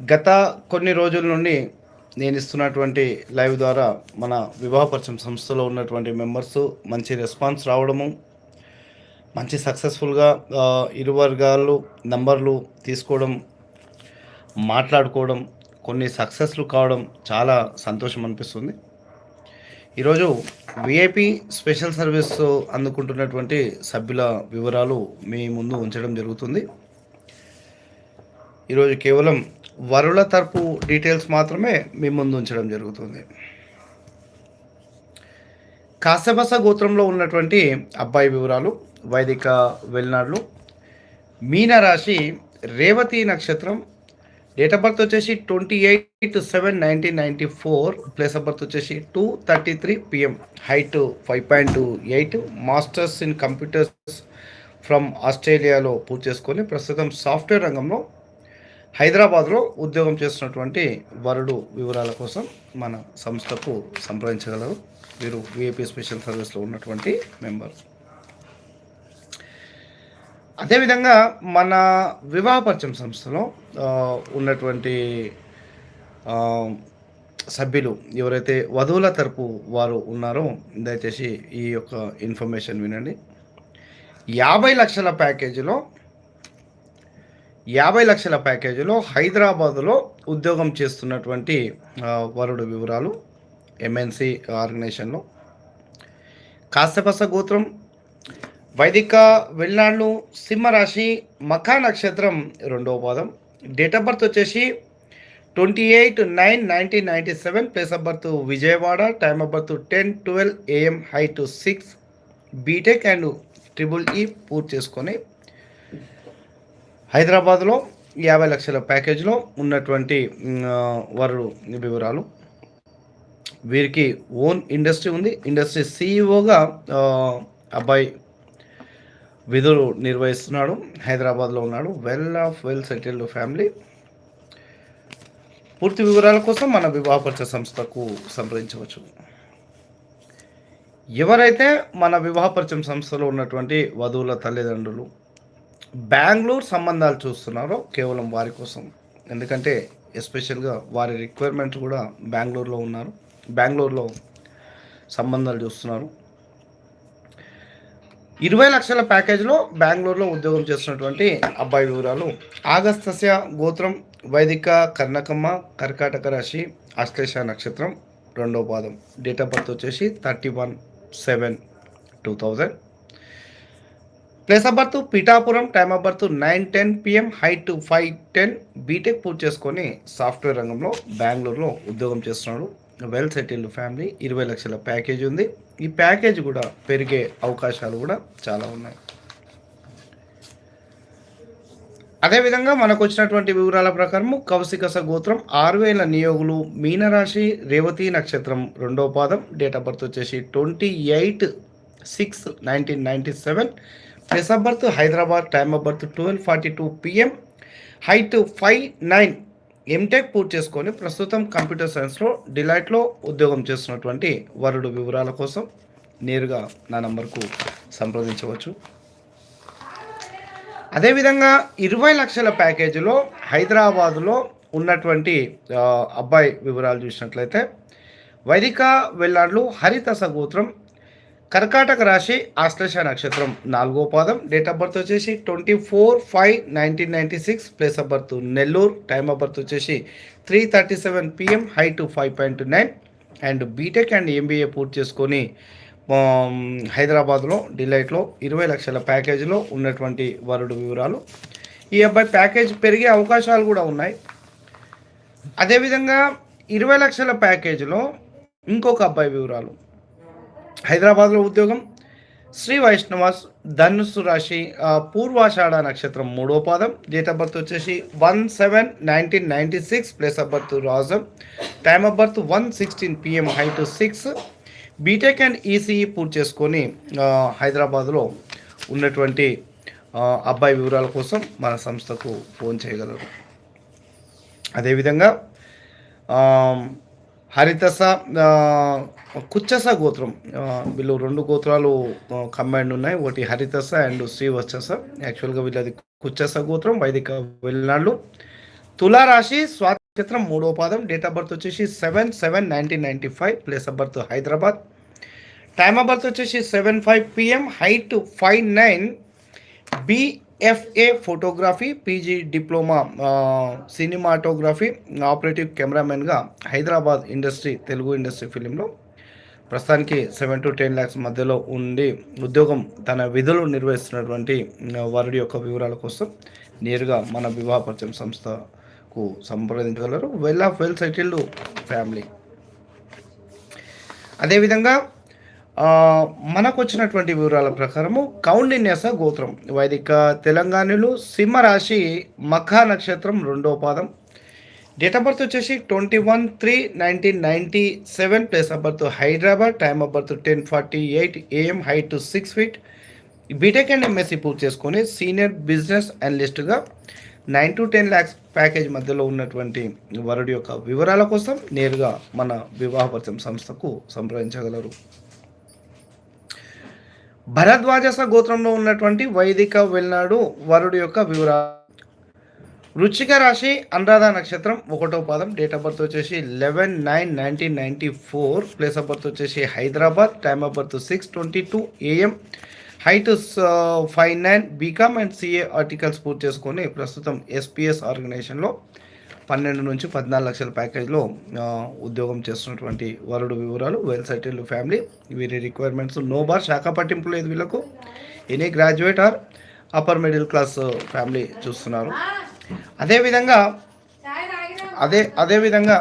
గత కొన్ని రోజుల నుండి నేను ఇస్తున్నటువంటి లైవ్ ద్వారా మన వివాహపరిచయం సంస్థలో ఉన్నటువంటి మెంబర్స్ మంచి రెస్పాన్స్ రావడము మంచి సక్సెస్ఫుల్గా ఇరు వర్గాలు నంబర్లు తీసుకోవడం మాట్లాడుకోవడం కొన్ని సక్సెస్లు కావడం చాలా సంతోషం అనిపిస్తుంది. ఈరోజు విఐపి స్పెషల్ సర్వీస్ అందుకుంటున్నటువంటి సభ్యుల వివరాలు మీ ముందు ఉంచడం జరుగుతుంది. ఈరోజు కేవలం వరుల తరపు డీటెయిల్స్ మాత్రమే మీ ముందు ఉంచడం జరుగుతుంది. కాసబస గోత్రంలో ఉన్నటువంటి అబ్బాయి వివరాలు వైదిక వెల్నాడులు మీన రాశి రేవతి నక్షత్రం డేట్ ఆఫ్ బర్త్ వచ్చేసి twenty eight seven nineteen ninety four place of birth వచ్చేసి two thirty three PM height five point two eight masters in computers from ఆస్ట్రేలియాలో పూర్తి చేసుకొని ప్రస్తుతం సాఫ్ట్వేర్ రంగంలో హైదరాబాద్లో ఉద్యోగం చేస్తున్నటువంటి వరుడు వివరాల కోసం మన సంస్థకు సంప్రదించగలరు. వీరు విఐపి స్పెషల్ సర్వీస్లో ఉన్నటువంటి మెంబర్. అదేవిధంగా మన వివాహ పరిచయం సంస్థలో ఉన్నటువంటి సభ్యులు ఎవరైతే వధువుల తరపు వారు ఉన్నారో దయచేసి ఈ యొక్క ఇన్ఫర్మేషన్ వినండి. యాభై లక్షల ప్యాకేజీలో యాభై లక్షల ప్యాకేజీలో హైదరాబాదులో ఉద్యోగం చేస్తున్నటువంటి వరుడు వివరాలు ఎంఎన్సి ఆర్గనైజేషన్లో. కాస్తపస గోత్రం వైదిక వెళ్ళాళ్ళు సింహరాశి మఖా నక్షత్రం రెండవ పాదం. డేట్ ఆఫ్ బర్త్ వచ్చేసి twenty eight nine nineteen ninety seven place of birth Vijayawada time of birth ten twelve AM height six BTech and triple E పూర్తి చేసుకొని హైదరాబాద్లో యాభై లక్షల ప్యాకేజ్లో ఉన్నటువంటి వారు వివరాలు. వీరికి ఓన్ ఇండస్ట్రీ ఉంది. ఇండస్ట్రీ సీఈఓగా అబ్బాయి విధులు నిర్వహిస్తున్నాడు. హైదరాబాద్లో ఉన్నాడు. Well off well settled family. పూర్తి వివరాల కోసం మన వివాహపరిచ సంస్థకు సంప్రదించవచ్చు. ఎవరైతే మన వివాహపరిచయం సంస్థలో ఉన్నటువంటి వధువుల తల్లిదండ్రులు బెంగళూరు సంబంధాలు చూస్తున్నారో కేవలం వారి కోసం. ఎందుకంటే ఎస్పెషల్గా వారి రిక్వైర్మెంట్ కూడా బెంగళూరులో ఉన్నారు. బెంగళూరులో సంబంధాలు చూస్తున్నారు. ఇరవై లక్షల ప్యాకేజ్లో బెంగళూరులో ఉద్యోగం చేస్తున్నటువంటి అబ్బాయి వివరాలు. ఆగస్తస్య గోత్రం వైదిక కర్ణకమ్మ కర్కాటక రాశి అశ్లేష నక్షత్రం రెండవ పాదం. డేట్ ఆఫ్ బర్త్ వచ్చేసి thirty one seven two thousand. Place of birth Pithapuram time of birth nine ten PM height five ten. BTech పూర్తి చేసుకొని సాఫ్ట్వేర్ రంగంలో బెంగళూరులో ఉద్యోగం చేస్తున్నాడు. వెల్ సెటిల్డ్ ఫ్యామిలీ ఇరవై లక్షల ప్యాకేజ్ ఉంది. ఈ ప్యాకేజ్ కూడా పెరిగే అవకాశాలు కూడా చాలా ఉన్నాయి. అదేవిధంగా మనకు వచ్చినటువంటి వివరాల ప్రకారం కౌశికస గోత్రం ఆరు వేల నియోగులు మీనరాశి రేవతి నక్షత్రం రెండో పాదం. డేట్ ఆఫ్ బర్త్ వచ్చేసి twenty eight six nineteen ninety seven. Place of birth Hyderabad time of birth twelve forty two PM. Height five nine. MTech పూర్తి చేసుకొని ప్రస్తుతం కంప్యూటర్ సైన్స్లో డిలైట్లో ఉద్యోగం చేస్తున్నటువంటి వరుడు వివరాల కోసం నేరుగా నా నంబర్కు సంప్రదించవచ్చు. అదేవిధంగా ఇరవై లక్షల ప్యాకేజీలో హైదరాబాదులో ఉన్నటువంటి అబ్బాయి వివరాలు చూసినట్లయితే వైదిక వెల్లాడ్లు హరిత సగోత్రం కర్కాటక రాశి ఆశ్లేష నక్షత్రం. నాలుగో పాదం. డేట్ ఆఫ్ బర్త్ వచ్చేసి twenty four five nineteen ninety six place of birth Nellore time of birth వచ్చేసి three thirty seven PM height five point nine and BTech and MBA పూర్తి చేసుకొని హైదరాబాద్లో డిలైట్లో ఇరవై లక్షల ప్యాకేజీలో ఉన్నటువంటి వరుడు వివరాలు. ఈ అబ్బాయి ప్యాకేజ్ పెరిగే అవకాశాలు కూడా ఉన్నాయి. అదేవిధంగా ఇరవై లక్షల ప్యాకేజీలో ఇంకొక అబ్బాయి వివరాలు. హైదరాబాద్లో ఉద్యోగం. శ్రీ వైష్ణవాస్ ధనుస్సు రాశి పూర్వాషాఢ నక్షత్రం మూడో పాదం. డేట్ ఆఫ్ బర్త్ వచ్చేసి one seven nineteen ninety six place of birth Rajam. Time of birth one sixteen PM height six BTech and ECE పూర్తి చేసుకొని హైదరాబాద్లో ఉన్నటువంటి అబ్బాయి వివరాల కోసం మన సంస్థకు ఫోన్ చేయగలరు. అదేవిధంగా హరితస కుచ్చస గోత్రం వీళ్ళు రెండు గోత్రాలు కంబైండ్ ఉన్నాయి. ఒకటి హరితస అండ్ శ్రీవత్సస. యాక్చువల్గా వీళ్ళది కుచ్చస గోత్రం వైదిక వెళ్ళినాళ్ళు. తులారాశి స్వాతంత్రం మూడో పాదం. డేట్ ఆఫ్ బర్త్ వచ్చేసి seven seven nineteen ninety five place of birth Hyderabad. Time of birth వచ్చేసి seven five PM height five nine BFA photography PG diploma cinematography operative కెమెరామెన్గా Hyderabad industry Telugu industry ఫిలింలో ప్రస్తుతానికి సెవెన్ టు టెన్ ల్యాక్స్ మధ్యలో ఉండి ఉద్యోగం తన విధులు నిర్వహిస్తున్నటువంటి ఆ, వరుడి యొక్క వివరాల కోసం నేరుగా మన వివాహ పరిచయం సంస్థకు సంప్రదించగలరు. Well off well settled family అదేవిధంగా మనకు వచ్చినటువంటి వివరాల ప్రకారము కౌండిన్యస గోత్రం. వైదిక తెలంగాణలో సింహరాశి మఖా నక్షత్రం రెండో పాదం. డేట్ ఆఫ్ బర్త్ వచ్చేసి twenty one three nineteen ninety seven place of birth Hyderabad time of birth ten forty eight AM height six feet BTech and MSc పూర్తి చేసుకొని senior business అనలిస్ట్గా nine to ten lakhs package మధ్యలో ఉన్నటువంటి వరుడి యొక్క వివరాల కోసం నేరుగా మన వివాహపరిచయం సంస్థకు సంప్రదించగలరు. భరద్వాజస గోత్రంలో ఉన్నటువంటి వైదిక వెల్నాడు వరుడు యొక్క వివరాలు వృచ్చిక రాశి అనురాధ నక్షత్రం ఒకటో పాదం డేట్ ఆఫ్ బర్త్ వచ్చేసి eleven nine nineteen ninety four place of birth వచ్చేసి Hyderabad time of birth six twenty two AM height five nine BCom and CA articles పూర్తి చేసుకొని ప్రస్తుతం ఎస్పీఎస్ ఆర్గనైజేషన్లో పన్నెండు నుంచి పద్నాలుగు లక్షల ప్యాకేజ్లో ఉద్యోగం చేస్తున్నటువంటి వరుడు వివరాలు వెల్ సెటిల్డ్ ఫ్యామిలీ వీరి రిక్వైర్మెంట్స్ నో బార్ శాఖ పట్టింపు లేదు వీళ్ళకు. Any graduate or upper middle class family చూస్తున్నారు. అదేవిధంగా అదే అదేవిధంగా